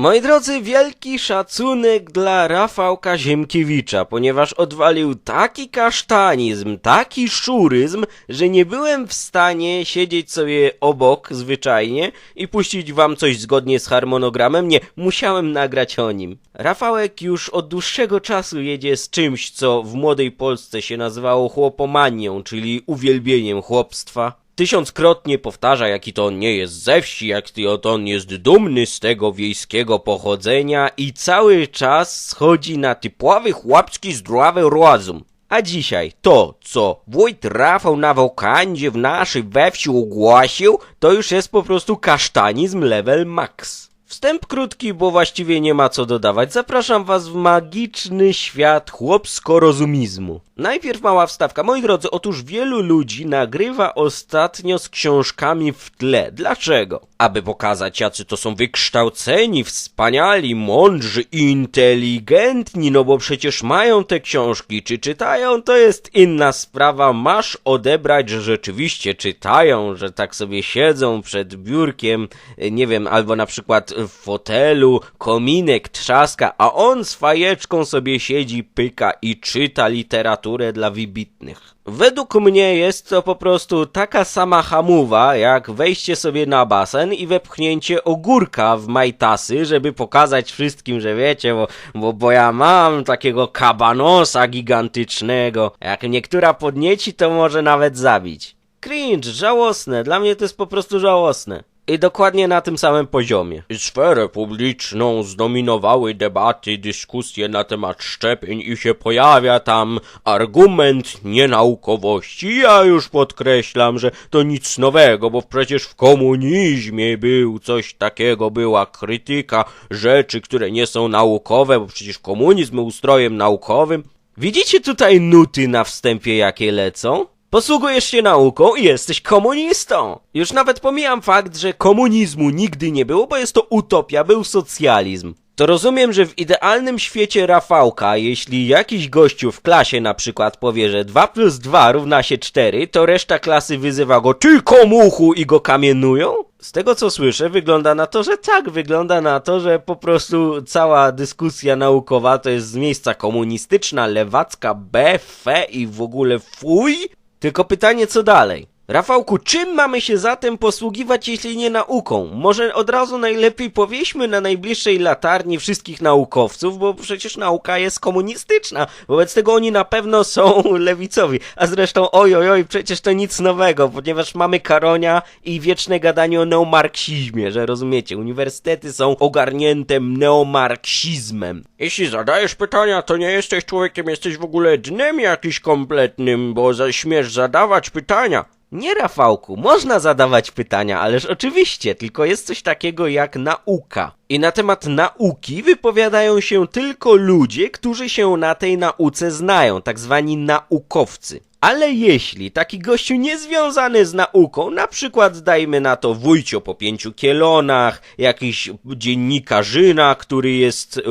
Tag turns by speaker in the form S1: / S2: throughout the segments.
S1: Moi drodzy, wielki szacunek dla Rafałka Ziemkiewicza, ponieważ odwalił taki kasztanizm, taki szuryzm, że nie byłem w stanie siedzieć sobie obok zwyczajnie i puścić wam coś zgodnie z harmonogramem. Nie, musiałem nagrać o nim. Rafałek już od dłuższego czasu jedzie z czymś, co w młodej Polsce się nazywało chłopomanią, czyli uwielbieniem chłopstwa. Tysiąckrotnie powtarza, jaki to on nie jest ze wsi, jak to on jest dumny z tego wiejskiego pochodzenia i cały czas schodzi na typowy chłopski zdrowy rozum. A dzisiaj to, co wójt Rafał na wokandzie w naszej we wsi ogłosił, to już jest po prostu kasztanizm level max. Wstęp krótki, bo właściwie nie ma co dodawać. Zapraszam was w magiczny świat chłopsko-rozumizmu. Najpierw mała wstawka. Moi drodzy, otóż wielu ludzi nagrywa ostatnio z książkami w tle. Dlaczego? Aby pokazać, jacy to są wykształceni, wspaniali, mądrzy, inteligentni, no bo przecież mają te książki. Czy czytają, to jest inna sprawa. Masz odebrać, że rzeczywiście czytają, że tak sobie siedzą przed biurkiem, nie wiem, albo na przykład w fotelu, kominek trzaska, a on z fajeczką sobie siedzi, pyka i czyta literaturę dla wybitnych. Według mnie jest to po prostu taka sama hamuwa, jak wejście sobie na basen i wepchnięcie ogórka w majtasy, żeby pokazać wszystkim, że wiecie, bo, bo, bo ja mam takiego kabanosa gigantycznego. Jak niektóra podnieci, to może nawet zabić. Cringe, żałosne, dla mnie to jest po prostu żałosne. I dokładnie na tym samym poziomie. Sferę publiczną zdominowały debaty, dyskusje na temat szczepień i się pojawia tam argument nienaukowości. Ja już podkreślam, że to nic nowego, bo przecież w komunizmie był coś takiego, była krytyka rzeczy, które nie są naukowe, bo przecież komunizm był ustrojem naukowym. Widzicie tutaj nuty na wstępie, jakie lecą? Posługujesz się nauką i jesteś komunistą. Już nawet pomijam fakt, że komunizmu nigdy nie było, bo jest to utopia, był socjalizm. To rozumiem, że w idealnym świecie Rafałka, jeśli jakiś gościu w klasie na przykład powie, że 2 plus 2 równa się 4, to reszta klasy wyzywa go ty komuchu i go kamienują? Z tego co słyszę, wygląda na to, że tak, wygląda na to, że po prostu cała dyskusja naukowa to jest z miejsca komunistyczna, lewacka, B, fe i w ogóle fuj, tylko pytanie, co dalej? Rafałku, czym mamy się zatem posługiwać, jeśli nie nauką? Może od razu najlepiej powieśmy na najbliższej latarni wszystkich naukowców, bo przecież nauka jest komunistyczna. Wobec tego oni na pewno są lewicowi. A zresztą, oj, oj, oj, przecież to nic nowego, ponieważ mamy Karonia i wieczne gadanie o neomarksizmie, że rozumiecie, uniwersytety są ogarnięte neomarksizmem. Jeśli zadajesz pytania, to nie jesteś człowiekiem, jesteś w ogóle dnem jakiś kompletnym, bo za śmiesz zadawać pytania. Nie, Rafałku, można zadawać pytania, ależ oczywiście, tylko jest coś takiego jak nauka. I na temat nauki wypowiadają się tylko ludzie, którzy się na tej nauce znają, tak zwani naukowcy. Ale jeśli taki gościu niezwiązany z nauką, na przykład dajmy na to wójcio po pięciu kielonach, jakiś dziennikarzyna, który jest yy,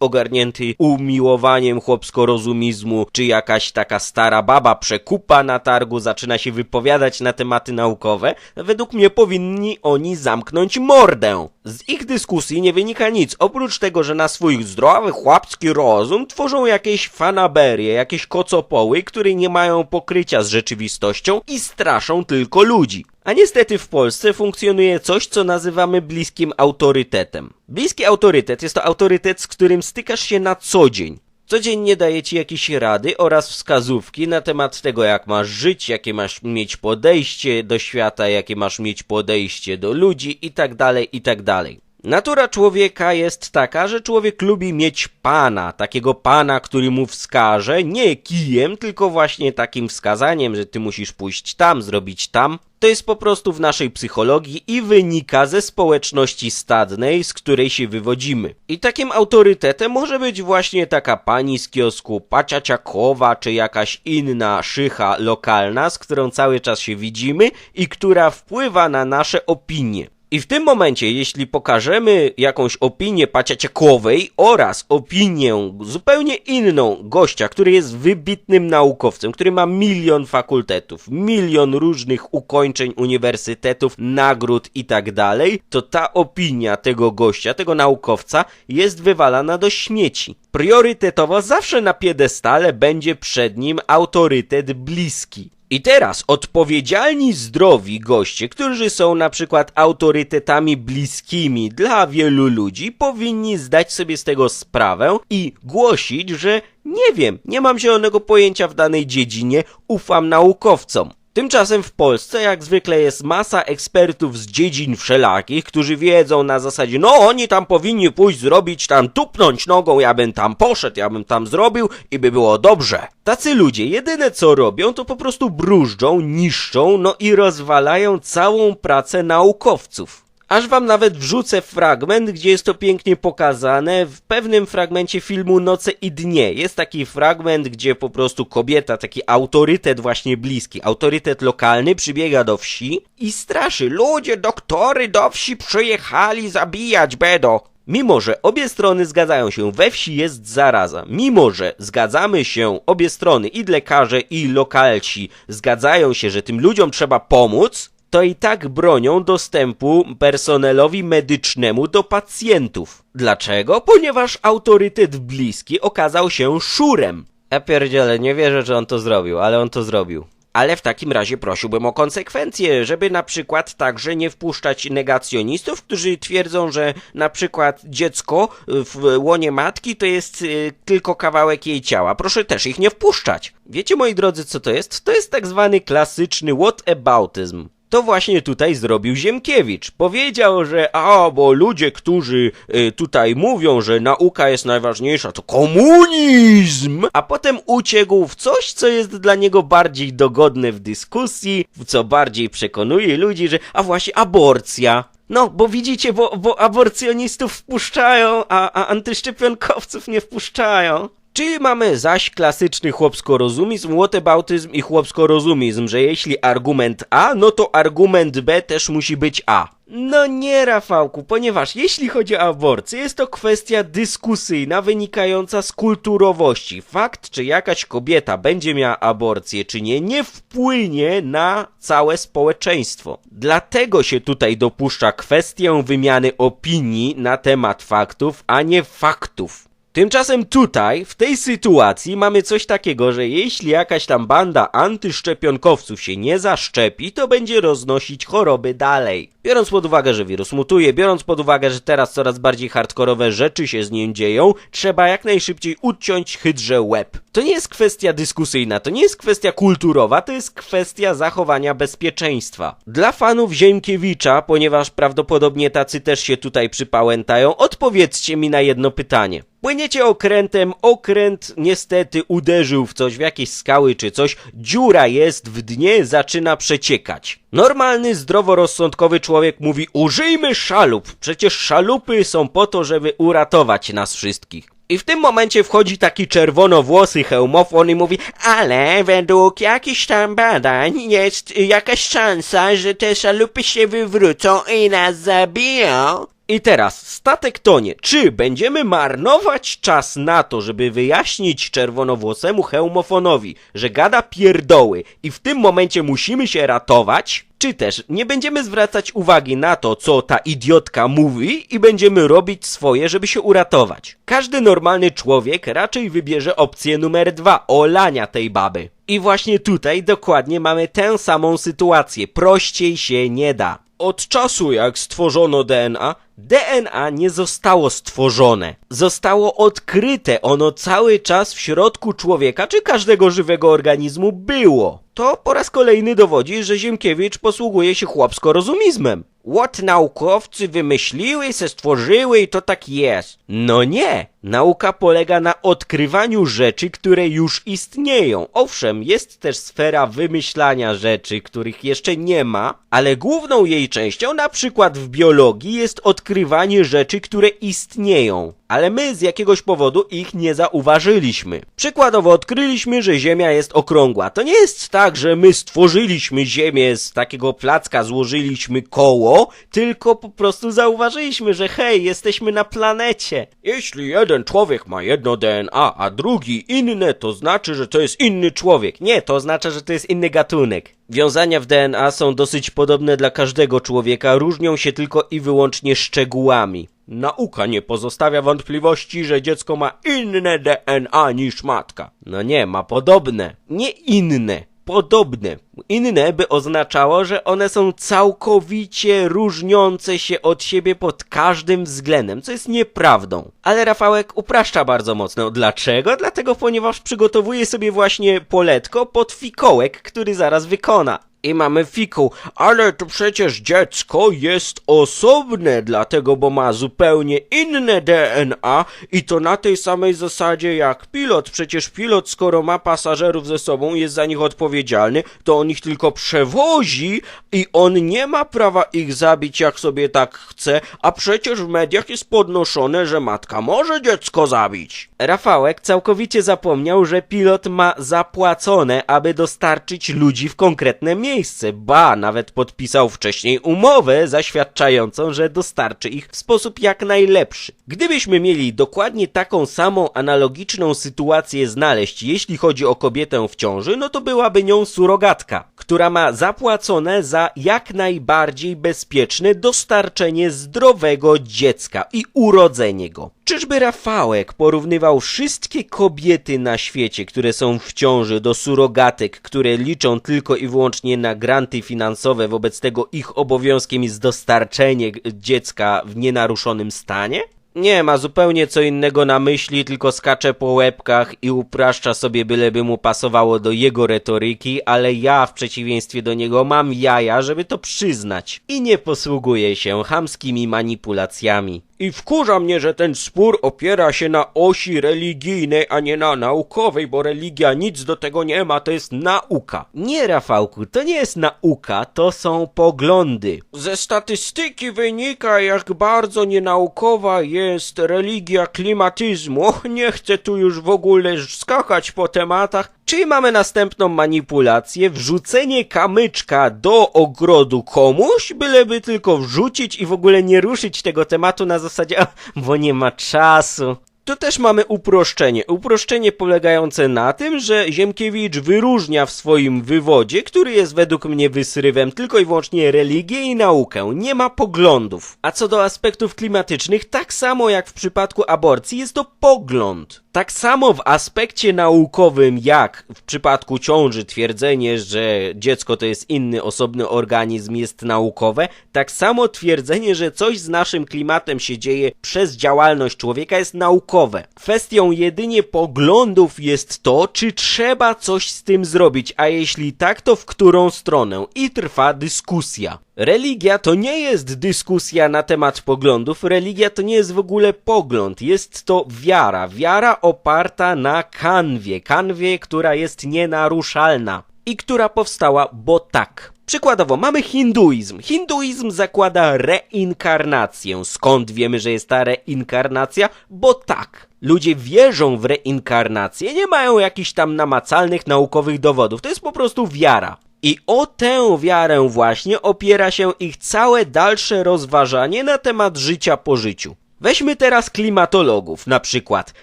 S1: ogarnięty umiłowaniem chłopsko-rozumizmu, czy jakaś taka stara baba przekupa na targu zaczyna się wypowiadać na tematy naukowe, według mnie powinni oni zamknąć mordę. Z ich dyskusji nie wynika nic, oprócz tego, że na swój zdrowy chłopski rozum tworzą jakieś fanaberie, jakieś kocopoły, które nie mają pokrycia z rzeczywistością i straszą tylko ludzi. A niestety w Polsce funkcjonuje coś, co nazywamy bliskim autorytetem. Bliski autorytet jest to autorytet, z którym stykasz się na co dzień. Codziennie daje ci jakieś rady oraz wskazówki na temat tego, jak masz żyć, jakie masz mieć podejście do świata, jakie masz mieć podejście do ludzi itd., itd. Natura człowieka jest taka, że człowiek lubi mieć pana, takiego pana, który mu wskaże, nie kijem, tylko właśnie takim wskazaniem, że ty musisz pójść tam, zrobić tam. To jest po prostu w naszej psychologii i wynika ze społeczności stadnej, z której się wywodzimy. I takim autorytetem może być właśnie taka pani z kiosku Paciaciakowa, czy jakaś inna szycha lokalna, z którą cały czas się widzimy i która wpływa na nasze opinie. I w tym momencie, jeśli pokażemy jakąś opinię paciaciakowej oraz opinię zupełnie inną gościa, który jest wybitnym naukowcem, który ma milion fakultetów, milion różnych ukończeń uniwersytetów, nagród i tak dalej, to ta opinia tego gościa, tego naukowca jest wywalana do śmieci. Priorytetowo zawsze na piedestale będzie przed nim autorytet bliski. I teraz odpowiedzialni zdrowi goście, którzy są na przykład autorytetami bliskimi dla wielu ludzi, powinni zdać sobie z tego sprawę i głosić, że nie wiem, nie mam zielonego pojęcia w danej dziedzinie, ufam naukowcom. Tymczasem w Polsce jak zwykle jest masa ekspertów z dziedzin wszelakich, którzy wiedzą na zasadzie, no oni tam powinni pójść zrobić, tam tupnąć nogą, ja bym tam poszedł, ja bym tam zrobił i by było dobrze. Tacy ludzie jedyne co robią to po prostu brużdżą, niszczą, no i rozwalają całą pracę naukowców. Aż wam nawet wrzucę fragment, gdzie jest to pięknie pokazane w pewnym fragmencie filmu Noce i Dnie. Jest taki fragment, gdzie po prostu kobieta, taki autorytet właśnie bliski, autorytet lokalny przybiega do wsi i straszy. Ludzie, doktory do wsi przyjechali zabijać bedo. Mimo, że obie strony zgadzają się, we wsi jest zaraza. Mimo, że zgadzamy się, obie strony, i lekarze, i lokalci, zgadzają się, że tym ludziom trzeba pomóc, to i tak bronią dostępu personelowi medycznemu do pacjentów. Dlaczego? Ponieważ autorytet bliski okazał się szurem. Ja pierdzielę, nie wierzę, że on to zrobił, ale on to zrobił. Ale w takim razie prosiłbym o konsekwencje, żeby na przykład także nie wpuszczać negacjonistów, którzy twierdzą, że na przykład dziecko w łonie matki to jest y, tylko kawałek jej ciała. Proszę też ich nie wpuszczać. Wiecie, moi drodzy, co to jest? To jest tak zwany klasyczny whataboutism. To właśnie tutaj zrobił Ziemkiewicz. Powiedział, że a, bo ludzie, którzy y, tutaj mówią, że nauka jest najważniejsza, to komunizm! A potem uciekł w coś, co jest dla niego bardziej dogodne w dyskusji, co bardziej przekonuje ludzi, że a właśnie aborcja. No, bo widzicie, bo, bo aborcjonistów wpuszczają, a, a antyszczepionkowców nie wpuszczają. Czy mamy zaś klasyczny chłopsko-rozumizm, whataboutyzm i chłopsko-rozumizm, że jeśli argument A, no to argument B też musi być A? No nie, Rafałku, ponieważ jeśli chodzi o aborcję, jest to kwestia dyskusyjna wynikająca z kulturowości. Fakt, czy jakaś kobieta będzie miała aborcję, czy nie, nie wpłynie na całe społeczeństwo. Dlatego się tutaj dopuszcza kwestię wymiany opinii na temat faktów, a nie faktów. Tymczasem tutaj, w tej sytuacji mamy coś takiego, że jeśli jakaś tam banda antyszczepionkowców się nie zaszczepi, to będzie roznosić choroby dalej. Biorąc pod uwagę, że wirus mutuje, biorąc pod uwagę, że teraz coraz bardziej hardkorowe rzeczy się z nim dzieją, trzeba jak najszybciej uciąć hydrze łeb. To nie jest kwestia dyskusyjna, to nie jest kwestia kulturowa, to jest kwestia zachowania bezpieczeństwa. Dla fanów Ziemkiewicza, ponieważ prawdopodobnie tacy też się tutaj przypałętają, odpowiedzcie mi na jedno pytanie. Płyniecie okrętem, okręt niestety uderzył w coś, w jakieś skały czy coś, dziura jest w dnie, zaczyna przeciekać. Normalny, zdroworozsądkowy człowiek mówi użyjmy szalup, przecież szalupy są po to, żeby uratować nas wszystkich. I w tym momencie wchodzi taki czerwonowłosy hełmofon i mówi ale według jakichś tam badań jest jakaś szansa, że te szalupy się wywrócą i nas zabiją. I teraz, statek tonie. Czy będziemy marnować czas na to, żeby wyjaśnić czerwonowłosemu hełmofonowi, że gada pierdoły i w tym momencie musimy się ratować? Czy też nie będziemy zwracać uwagi na to, co ta idiotka mówi i będziemy robić swoje, żeby się uratować? Każdy normalny człowiek raczej wybierze opcję numer dwa, olania tej baby. I właśnie tutaj dokładnie mamy tę samą sytuację. Prościej się nie da. Od czasu jak stworzono DNA, DNA nie zostało stworzone. Zostało odkryte. Ono cały czas w środku człowieka czy każdego żywego organizmu było. To po raz kolejny dowodzi, że Ziemkiewicz posługuje się chłopsko-rozumizmem. What naukowcy wymyśliły, se stworzyły i to tak jest. No nie. Nauka polega na odkrywaniu rzeczy, które już istnieją. Owszem, jest też sfera wymyślania rzeczy, których jeszcze nie ma, ale główną jej częścią, na przykład w biologii, jest odkrywanie rzeczy, które istnieją. Ale my z jakiegoś powodu ich nie zauważyliśmy. Przykładowo odkryliśmy, że Ziemia jest okrągła. To nie jest tak, że my stworzyliśmy Ziemię z takiego placka, złożyliśmy koło tylko po prostu zauważyliśmy, że hej, jesteśmy na planecie. Jeśli jeden człowiek ma jedno DNA, a drugi inne, to znaczy, że to jest inny człowiek. Nie, to oznacza, że to jest inny gatunek. Wiązania w DNA są dosyć podobne dla każdego człowieka, różnią się tylko i wyłącznie szczegółami. Nauka nie pozostawia wątpliwości, że dziecko ma inne DNA niż matka. No nie, ma podobne. Nie inne, podobne. Inne by oznaczało, że one są całkowicie różniące się od siebie pod każdym względem, co jest nieprawdą. Ale Rafałek upraszcza bardzo mocno. Dlaczego? Dlatego, ponieważ przygotowuje sobie właśnie poletko pod fikołek, który zaraz wykona. I mamy fiku, ale to przecież dziecko jest osobne, dlatego, bo ma zupełnie inne DNA i to na tej samej zasadzie jak pilot. Przecież pilot, skoro ma pasażerów ze sobą, jest za nich odpowiedzialny, to on ich tylko przewozi i on nie ma prawa ich zabić jak sobie tak chce, a przecież w mediach jest podnoszone, że matka może dziecko zabić. Rafałek całkowicie zapomniał, że pilot ma zapłacone, aby dostarczyć ludzi w konkretne miejsce. Ba, nawet podpisał wcześniej umowę zaświadczającą, że dostarczy ich w sposób jak najlepszy. Gdybyśmy mieli dokładnie taką samą analogiczną sytuację znaleźć, jeśli chodzi o kobietę w ciąży, no to byłaby nią surogatka, która ma zapłacone za jak najbardziej bezpieczne dostarczenie zdrowego dziecka i urodzenie go. Czyżby Rafałek porównywał wszystkie kobiety na świecie, które są w ciąży, do surogatek, które liczą tylko i wyłącznie na granty finansowe, wobec tego ich obowiązkiem jest dostarczenie dziecka w nienaruszonym stanie? Nie, ma zupełnie co innego na myśli, tylko skacze po łebkach i upraszcza sobie byleby mu pasowało do jego retoryki, ale ja w przeciwieństwie do niego mam jaja, żeby to przyznać. I nie posługuję się chamskimi manipulacjami. I wkurza mnie, że ten spór opiera się na osi religijnej, a nie na naukowej, bo religia nic do tego nie ma, to jest nauka. Nie, Rafałku, to nie jest nauka, to są poglądy. Ze statystyki wynika, jak bardzo nienaukowa jest religia klimatyzmu. Nie chcę tu już w ogóle skakać po tematach. Czyli mamy następną manipulację, wrzucenie kamyczka do ogrodu komuś, byleby tylko wrzucić i w ogóle nie ruszyć tego tematu na zasadzie, bo nie ma czasu. Tu też mamy uproszczenie. Uproszczenie polegające na tym, że Ziemkiewicz wyróżnia w swoim wywodzie, który jest według mnie wysrywem tylko i wyłącznie religię i naukę. Nie ma poglądów. A co do aspektów klimatycznych, tak samo jak w przypadku aborcji, jest to pogląd. Tak samo w aspekcie naukowym, jak w przypadku ciąży twierdzenie, że dziecko to jest inny, osobny organizm jest naukowe, tak samo twierdzenie, że coś z naszym klimatem się dzieje przez działalność człowieka jest naukowe. Kwestią jedynie poglądów jest to, czy trzeba coś z tym zrobić, a jeśli tak, to w którą stronę? I trwa dyskusja. Religia to nie jest dyskusja na temat poglądów, religia to nie jest w ogóle pogląd, jest to wiara, wiara oparta na kanwie, kanwie, która jest nienaruszalna i która powstała, bo tak. Przykładowo, mamy hinduizm. Hinduizm zakłada reinkarnację. Skąd wiemy, że jest ta reinkarnacja? Bo tak. Ludzie wierzą w reinkarnację, nie mają jakichś tam namacalnych naukowych dowodów. To jest po prostu wiara. I o tę wiarę właśnie opiera się ich całe dalsze rozważanie na temat życia po życiu. Weźmy teraz klimatologów, na przykład.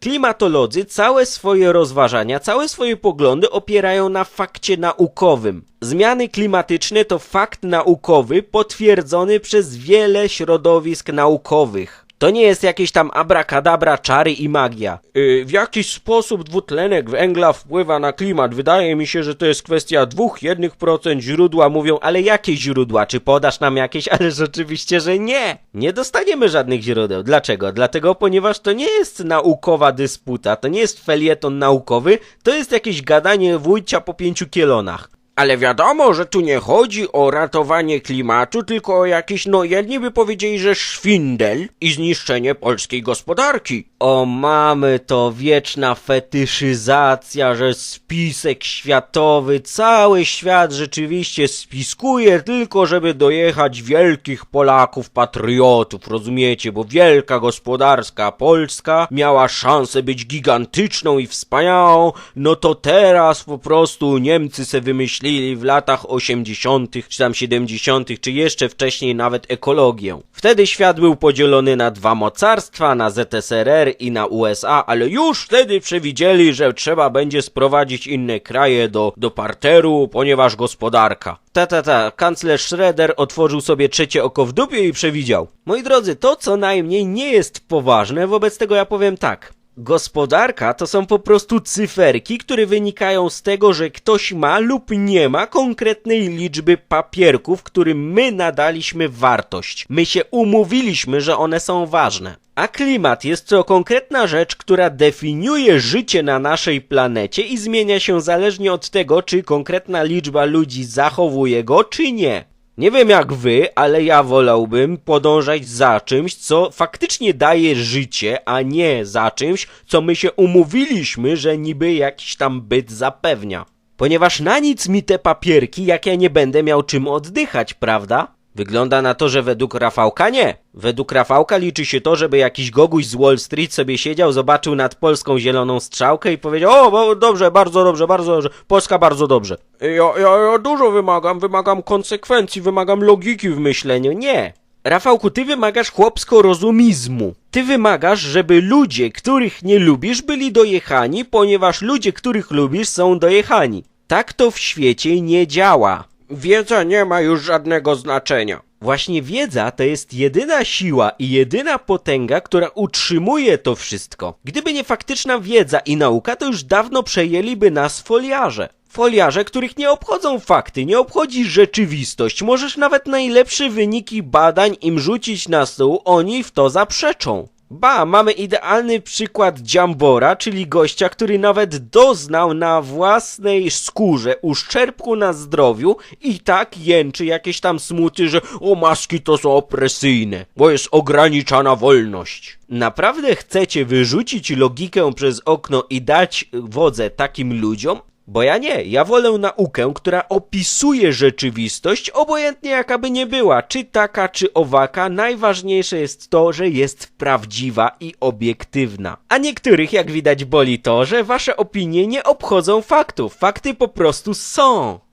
S1: Klimatolodzy całe swoje rozważania, całe swoje poglądy opierają na fakcie naukowym. Zmiany klimatyczne to fakt naukowy potwierdzony przez wiele środowisk naukowych. To nie jest jakieś tam abracadabra, czary i magia. Yy, w jakiś sposób dwutlenek węgla wpływa na klimat. Wydaje mi się, że to jest kwestia dwóch, jednych procent źródła. Mówią, ale jakie źródła? Czy podasz nam jakieś? Ale rzeczywiście, że nie. Nie dostaniemy żadnych źródeł. Dlaczego? Dlatego, ponieważ to nie jest naukowa dysputa, to nie jest felieton naukowy, to jest jakieś gadanie wójcia po pięciu kielonach. Ale wiadomo, że tu nie chodzi o ratowanie klimatu, tylko o jakiś, no jedni by powiedzieli, że szwindel i zniszczenie polskiej gospodarki. O mamy to wieczna fetyszyzacja, że spisek światowy, cały świat rzeczywiście spiskuje tylko, żeby dojechać wielkich Polaków, patriotów, rozumiecie, bo wielka gospodarska Polska miała szansę być gigantyczną i wspaniałą, no to teraz po prostu Niemcy se wymyślili wymyślili w latach 80., czy tam 70., czy jeszcze wcześniej nawet ekologię. Wtedy świat był podzielony na dwa mocarstwa, na ZSRR i na USA, ale już wtedy przewidzieli, że trzeba będzie sprowadzić inne kraje do, do parteru, ponieważ gospodarka. Ta, ta, ta, kanclerz Schroeder otworzył sobie trzecie oko w dupie i przewidział. Moi drodzy, to co najmniej nie jest poważne, wobec tego ja powiem tak. Gospodarka to są po prostu cyferki, które wynikają z tego, że ktoś ma lub nie ma konkretnej liczby papierków, którym my nadaliśmy wartość. My się umówiliśmy, że one są ważne. A klimat jest to konkretna rzecz, która definiuje życie na naszej planecie i zmienia się zależnie od tego, czy konkretna liczba ludzi zachowuje go, czy nie. Nie wiem jak wy, ale ja wolałbym podążać za czymś, co faktycznie daje życie, a nie za czymś, co my się umówiliśmy, że niby jakiś tam byt zapewnia. Ponieważ na nic mi te papierki, jak ja nie będę miał czym oddychać, prawda? Wygląda na to, że według Rafałka nie. Według Rafałka liczy się to, żeby jakiś goguś z Wall Street sobie siedział, zobaczył nad Polską zieloną strzałkę i powiedział o, bo dobrze, bardzo dobrze, bardzo dobrze, Polska bardzo dobrze. Ja, ja, ja dużo wymagam, wymagam konsekwencji, wymagam logiki w myśleniu. Nie. Rafałku, ty wymagasz chłopsko-rozumizmu. Ty wymagasz, żeby ludzie, których nie lubisz, byli dojechani, ponieważ ludzie, których lubisz, są dojechani. Tak to w świecie nie działa. Wiedza nie ma już żadnego znaczenia. Właśnie wiedza to jest jedyna siła i jedyna potęga, która utrzymuje to wszystko. Gdyby nie faktyczna wiedza i nauka, to już dawno przejęliby nas foliarze. Foliarze, których nie obchodzą fakty, nie obchodzi rzeczywistość. Możesz nawet najlepsze wyniki badań im rzucić na stół, oni w to zaprzeczą. Ba, mamy idealny przykład Dziambora, czyli gościa, który nawet doznał na własnej skórze uszczerbku na zdrowiu i tak jęczy jakieś tam smuty, że o maski to są opresyjne, bo jest ograniczana wolność. Naprawdę chcecie wyrzucić logikę przez okno i dać wodze takim ludziom? Bo ja nie, ja wolę naukę, która opisuje rzeczywistość, obojętnie jaka by nie była, czy taka, czy owaka, najważniejsze jest to, że jest prawdziwa i obiektywna. A niektórych, jak widać, boli to, że wasze opinie nie obchodzą faktów, fakty po prostu są.